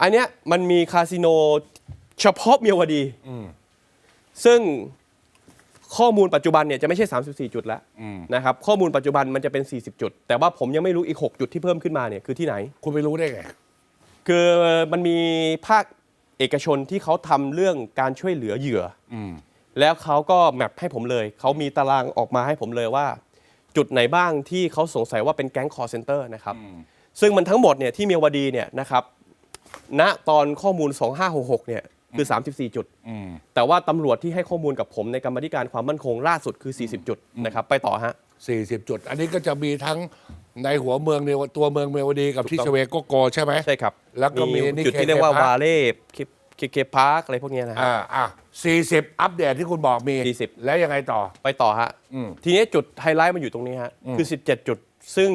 อันเนี้ยมันมีคาสิโนเฉพาะเมียวดีอืมซึ่งข้อมูลปัจจุบันเนี่ยจะไม่ใช่ 34 จุดแล้วอืมนะครับข้อมูลปัจจุบันมันจะเป็น 40 จุด แต่ว่าผมยังไม่รู้อีก 6 จุดที่เพิ่มขึ้นมาเนี่ยคือที่ไหน คุณไปรู้ได้ไง คือมันมีภาคเอกชนที่เขาทำเรื่องการช่วยเหลือเหยื่ออืมแล้วเขาก็แมปให้ผมเลย เขามีตารางออกมาให้ผมเลยว่า จุดไหนบ้างที่เขาสงสัยว่าเป็นแก๊งคอร์เซนเตอร์นะครับ ซึ่งมันทั้งหมดเนี่ยที่เมียวดีเนี่ยนะครับ ณตอนข้อมูล 2566เนี่ยคือ 34 จุดอืมแต่ว่าตำรวจที่ให้ข้อมูลกับผมในกรรมาธิการความมั่นคงล่าสุดคือ 40 จุดนะครับ ไปต่อฮะสี่สิบจุด อันนี้ก็จะมีทั้งในหัวเมืองในตัวเมืองเมวดีกับที่ถูกชต้องเวโกโกใช่ไหมใช่ครับ แล้วก็มีนี่จุดที่เรียกว่า KK Park วาเล่เคเคพาร์คอะไรพวกเนี้ยนะฮะอ่าอะสี่สิบอัปเดตที่คุณบอกมี40แล้วยังไงต่อไปต่อฮะอืมทีนี้จุดไฮไลท์มันอยู่ตรงนี้ฮะคือ 17 จุด ซึ่ง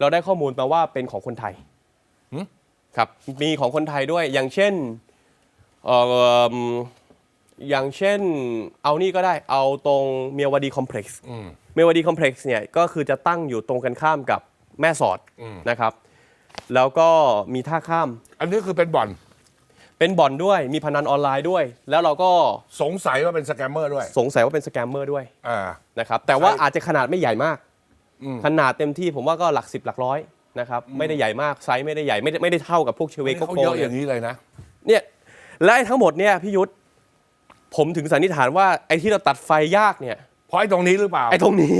เราได้ข้อมูลมาว่าเป็นของคนไทยหืม ครับมีของคนไทยด้วยอย่างเช่นเอ่ออย่างเช่นเอานี่ก็ได้เอาตรงเมียวดีคอมเพล็กซ์อืมเมียวดีคอมเพล็กซ์เนี่ยก็คือจะตั้งอยู่ตรงกันข้ามกับแม่สอดอืมนะครับ แล้วก็มีท่าข้าม อันนี้คือเป็นบ่อน เป็นบ่อนด้วยมีพนันออนไลน์ด้วย แล้วเราก็สงสัยว่าเป็นสแกมเมอร์ด้วย สงสัยว่าเป็นสแกมเมอร์ด้วยอ่านะครับแต่ว่าใช่อาจจะขนาดไม่ใหญ่มากอืมขนาดเต็มที่ผมว่าก็หลักสิบหลักร้อย นะครับไม่ได้ใหญ่มากไซส์ไม่ได้ใหญ่ไม่ได้ไม่ได้เท่ากับพวกเชเวนี่โกเขาโกเยอะอเนี่ยย่างนี้เลยนะ เนี่ยและไอ้ทั้งหมดเนี่ยพี่ยุทธผมถึงสันนิษฐานว่าไอ้ที่เราตัดไฟยากเนี่ยเพราะไอ้ตรงนี้หรือเปล่า ไอ้ตรงนี้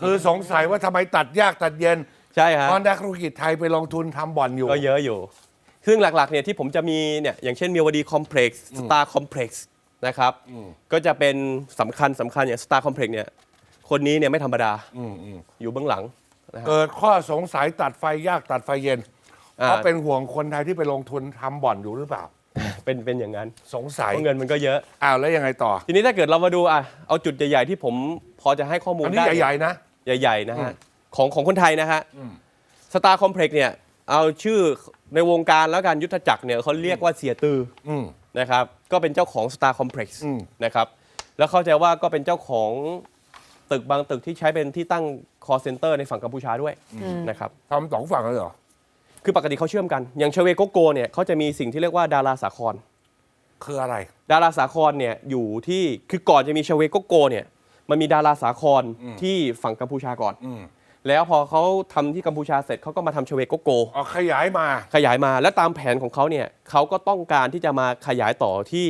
คือสงสัยว่าทำไมตัดยากตัดเย็นใช่ฮะตอนนักธุรกิจไทยไปลงทุนทำบ่อนอยู่ ก็เยอะอยู่ ซึ่งหลักๆเนี่ยที่ผมจะมีเนี่ยอย่างเช่นมีวดีคอมเพล็กซ์สตาร์คอมเพล็กซ์นะครับก็จะเป็นสำคัญสำคัญอย่างสตาร์คอมเพล็กซ์เนี่ยคนนี้เนี่ยไม่ธรรมดาอืมอืมอยู่เบื้องหลัง นะครับเกิดข้อสงสัยตัดไฟยากตัดไฟเย็น อ่า เพราะเป็นห่วงคนไทยที่ไปลงทุนทำบ่อนอยู่หรือเปล่า เป็นเป็นอย่างนั้นสงสัยเพราะเงินมันก็เยอะ อ้าวแล้วยังไงต่อ ทีนี้ถ้าเกิดเรามาดูอะเอาจุดใหญ่ ๆ ที่ผมพอจะให้ข้อมูลอันนี้ได้ใหญ่ๆนะ ใหญ่ๆนะฮะของของคนไทยนะฮะสตาร์คอมเพล็กซ์เนี่ยเอาชื่อในวงการแล้วกันยุทธจักรเนี่ยเขาเรียกว่าเสียตืออืมนะครับก็เป็นเจ้าของ Star Complex อืม นะครับแล้วเข้าใจว่าก็เป็นเจ้าของ ตึกบางตึกที่ใช้เป็นที่ตั้ง call center ในฝั่งกัมพูชาด้วยนะครับทำสองฝั่งเลยเหรอ คือปกติเขาเชื่อมกัน อย่างเชเวโกโกเนี่ยเขาจะมีสิ่งที่เรียกว่าดาราสาคร คืออะไร ดาราสาครเนี่ยอยู่ที่คือก่อนจะมีเชเวโกโกเนี่ยมันมีดาราสาครที่ฝั่งกัมพูชาก่อนอืมแล้วพอเขาทำที่กัมพูชาเสร็จเขาก็มาทำเชเวโกโกเอาขยายมา ขยายมาแล้วตามแผนของเขาเนี่ยเขาก็ต้องการที่จะมาขยายต่อที่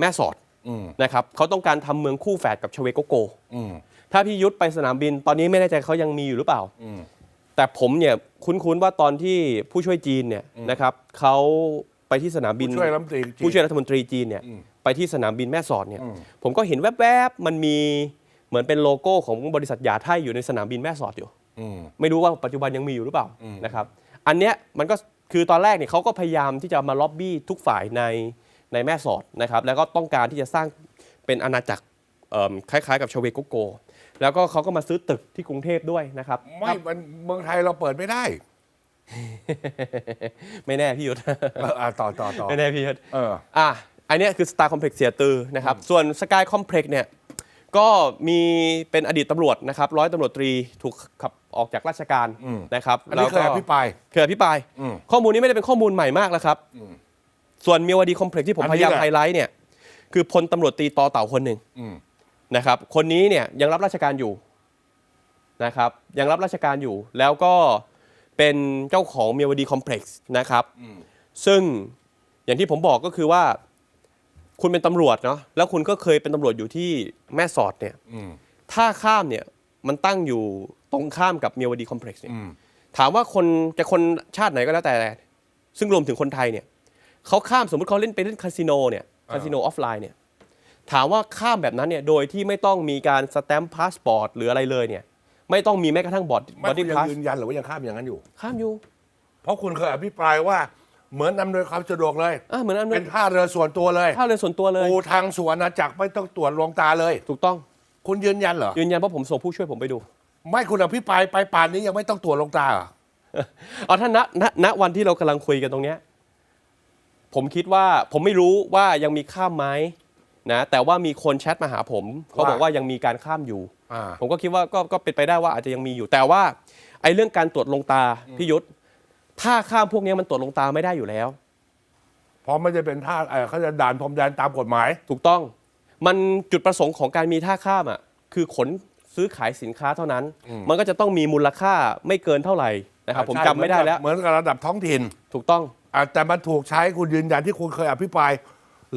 แม่สอดอืมนะครับเขาต้องการทำเมืองคู่แฝดกับเชเวโกโกอืม ถ้าพี่ยุทธไปสนามบิน ตอนนี้ไม่แน่ใจเขายังมีอยู่หรือเปล่า อืม แต่ผมเนี่ยคุ้นๆว่าตอนที่ผู้ช่วยจีนเนี่ยนะครับเขาไปที่สนามบินผู้ช่วยรัฐมนตรีจีนผู้ช่วยรัฐมนตรีจีนเนี่ยอืมไปที่สนามบินแม่สอดเนี่ย อืม ผมก็เห็นแวบๆมันมีเหมือนเป็นโลโก้ของบริษัทยาไทยอยู่ในสนามบินแม่สอดอยู่ อืม ไม่รู้ว่าปัจจุบันยังมีอยู่หรือเปล่าอืมนะครับ อันเนี้ยมันก็คือตอนแรกเนี่ยเขาก็พยายามที่จะมาล็อบบี้ทุกฝ่ายในในแม่สอดนะครับ แล้วก็ต้องการที่จะสร้างเป็นอาณาจักรเอิ่ม คล้ายๆ กับชเวโกโก แล้วก็เขาก็มาซื้อตึกที่กรุงเทพด้วยนะครับ ไม่มันเมืองไทยเราเปิดไม่ได้ ไม่แน่พี่ยุทธเอออะต่อต่อต่อไม่แน่พี่ยุทธเออ อะอันเนี้ยคือ Star Complex เสียตือนะครับ ส่วน Sky Complex เนี่ยก็มีเป็นอดีตตำรวจนะครับร้อยตำรวจตรีถูกขับออกจากราชการอืม นะครับอันนี้เคยอภิปราย เคยอภิปราย อืม ข้อมูลนี้ไม่ได้เป็นข้อมูลใหม่มากแล้วครับ ส่วนเมียวดีคอมเพล็กซ์ที่ผมอันพนี้ยายามแหละ ไฮไลท์เนี่ย คือพลตำรวจตรีต่อเต่าคนหนึ่ง อืม นะครับ คนนี้เนี่ยยังรับราชการอยู่นะครับยังรับราชการอยู่ แล้วก็เป็นเจ้าของเมียวดีคอมเพล็กซ์นะครับ ซึ่งอย่างที่ผมบอกก็คือว่า คุณเป็นตำรวจเนาะแล้วคุณก็เคยเป็นตำรวจอยู่ที่แม่สอดเนี่ยอืมท่าข้ามเนี่ยมันตั้งอยู่ตรงข้ามกับเมียวดีคอมเพล็กซ์เนี่ยอืมถามว่าคนจะคนชาติไหนก็แล้วแต่ ซึ่งรวมถึงคนไทยเนี่ยเขาข้ามสมมติเขาเล่นไปเล่นคาสิโนเนี่ยคาสิโนออฟไลน์เนี่ย ถามว่าข้ามแบบนั้นเนี่ยโดยที่ไม่ต้องมีการสแตมป์พาสปอร์ตหรืออะไรเลยเนี่ย ไม่ต้องมีแม้กระทั่งบอดไม่บอคุดี้ณยังพาสยืนยันหรือว่ายังข้ามอย่างนั้นอยู่ ข้ามอยู่เพราะคุณเคยอภิปรายว่าเหมือนอำนวยความสะดวกเลย อะเหมือนอันเป็นท่าเรือส่วนตัวเลยท่าเรือส่วนตัวเลย ปูทางสวนอาณาจักรไม่ต้องตรวจลวงตาเลย ถูกต้องคุณยืนยันเหรอ ยืนยันว่าผมส่งผู้ช่วยผมไปดู ไม่คุณอภิปรายไปป่านนี้ยังไม่ต้องตรวจลงตาเหรอเอาถ้าณณณวันที่เรากำลังคุยกันตรงเนี้ยผมคิดว่าผมไม่รู้ว่ายังมีข้ามไหม นะแต่ว่ามีคนแชทมาหาผมเขาบอกว่ายังมีการข้ามอยู่ อ่า ผมก็คิดว่าก็ก็เป็นไปได้ว่าอาจจะยังมีอยู่ แต่ว่าไอ้เรื่องการตรวจลงตาพี่ยุทธท่าข้ามพวกนี้มันตรวจลงตาไม่ได้อยู่แล้ว เพราะไม่จะเป็นท่าเอ่อเขาจะด่านพรมแดนตามกฎหมาย ถูกต้องมันจุดประสงค์ของการมีท่าข้ามอะคือขนซื้อขายสินค้าเท่านั้น มันก็จะต้องมีมูลค่าไม่เกินเท่าไหร่นะครับผมใช่จำไม่ได้แล้ว เหมือนกับระดับท้องถิ่นถูกต้อง อะแต่มันถูกใช้คุณยืนยันที่คุณเคยอภิปราย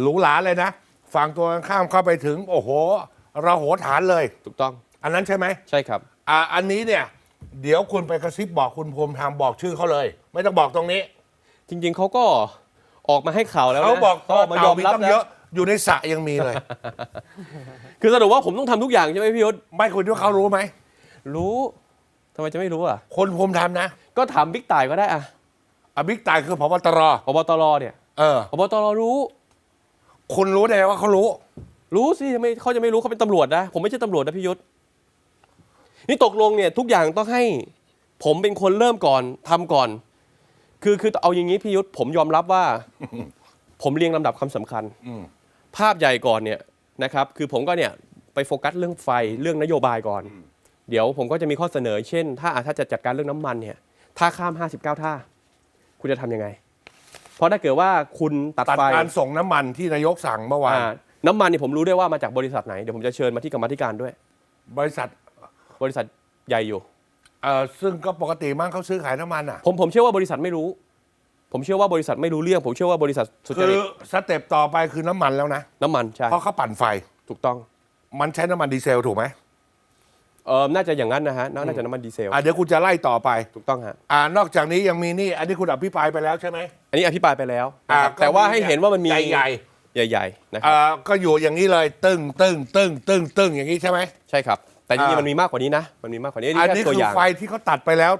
หรูหราเลยนะ ฝั่งตัวข้ามเข้าไปถึง โอ้โหระโหฐานเลย ถูกต้องอันนั้นใช่ไหมใช่ครับ อะอันนี้เนี่ยเดี๋ยวคุณไปกระซิบบอกคุณภูมิธรรมบอกชื่อเขาเลย ไม่ต้องบอกตรงนี้จริงๆเขาก็ออกมาให้ข่าวแล้วนะเขาบอกเขาออกมายอมรับเต่ามีตั้งแล้เยวอะอยู่ในสระยังมีเลย คือสรุปว่าผมต้องทำทุกอย่างใช่ไหมพี่ยศไม่คุณว่าเขารู้ไหมรู้ทำไมจะไม่รู้อะ คนภูมิธรรมนะก็ถามบิ๊กต่ายก็ได้อะอบิ๊กตายคือพบตรพบตรเนี่ยเออพบตรรู้ คุณรู้ได้ไงว่าเขารู้ รู้สิทำไมเขาจะไม่รู้เขาเป็นตำรวจนะ ผมไม่ใช่ตำรวจนะพี่ยศนี่ตกลงเนี่ยทุกอย่างต้องให้ ผมเป็นคนเริ่มก่อนทำก่อน คือคือเอาอย่างนี้พี่ยศผมยอมรับว่า ผมเรียงลำดับความสำคัญ อืม ภาพใหญ่ก่อนเนี่ยนะครับคือผมก็เนี่ยไปโฟกัสเรื่องไฟเรื่องนโยบายก่อน เดี๋ยวผมก็จะมีข้อเสนอ เช่น ถ้าอะถ้าจะจัดการเรื่องน้ำมันเนี่ยท่าข้าม 59 ท่า คุณจะทำยังไง เพราะถ้าเกิดว่าคุณตัดตัดไฟการส่งน้ำมันที่นายกสั่งเมื่อวานอ่าน้ำมันเนี่ยผมรู้ได้ว่ามาจากบริษัทไหนเดี๋ยวผมจะเชิญมาที่กรรมาธิการด้วย บริษัทบริษัทใหญ่อยู่ เอ่อซึ่งก็ปกติมั้งเขาซื้อขายน้ำมันอะ ผมผมเชื่อว่าบริษัทไม่รู้ ผมเชื่อว่าบริษัทไม่รู้เรื่อง ผมเชื่อว่าบริษัทสุจคืริอตสเต็ปต่อไปคือน้ำมันแล้วนะ น้ำมันใช่เพราะเขาปั่นไฟ ถูกต้อง มันใช้น้ำมันดีเซลถูกไหม เออน่าจะอย่างนั้นนะฮะน่าน่าจะน้ำมันดีเซลอะเดี๋ยวคุณจะไล่ต่อไป ถูกต้องฮะอ่านอกจากนี้ยังมีนี่ อันนี้คุณอภิปรายไปแล้วใช่ไหม อันนี้อภิปรายไปแล้วอ่านะครับก็แต่ว่าให้เห็นว่ามันมีใหญ่ใหญ่ๆนะๆครับอ่าก็อยู่อย่างนี้เลยตึ้งตึ้งตึ้งตึ้งตึ้งอย่างนี้ใช่ไหมใช่ครับ แต่จริงอ่าๆมันมีมากกว่านี้นะ มันมีมากกว่านี้อันนี่นี้แค่ตัวคืออย่างไฟที่เขาตัดไปแล้ว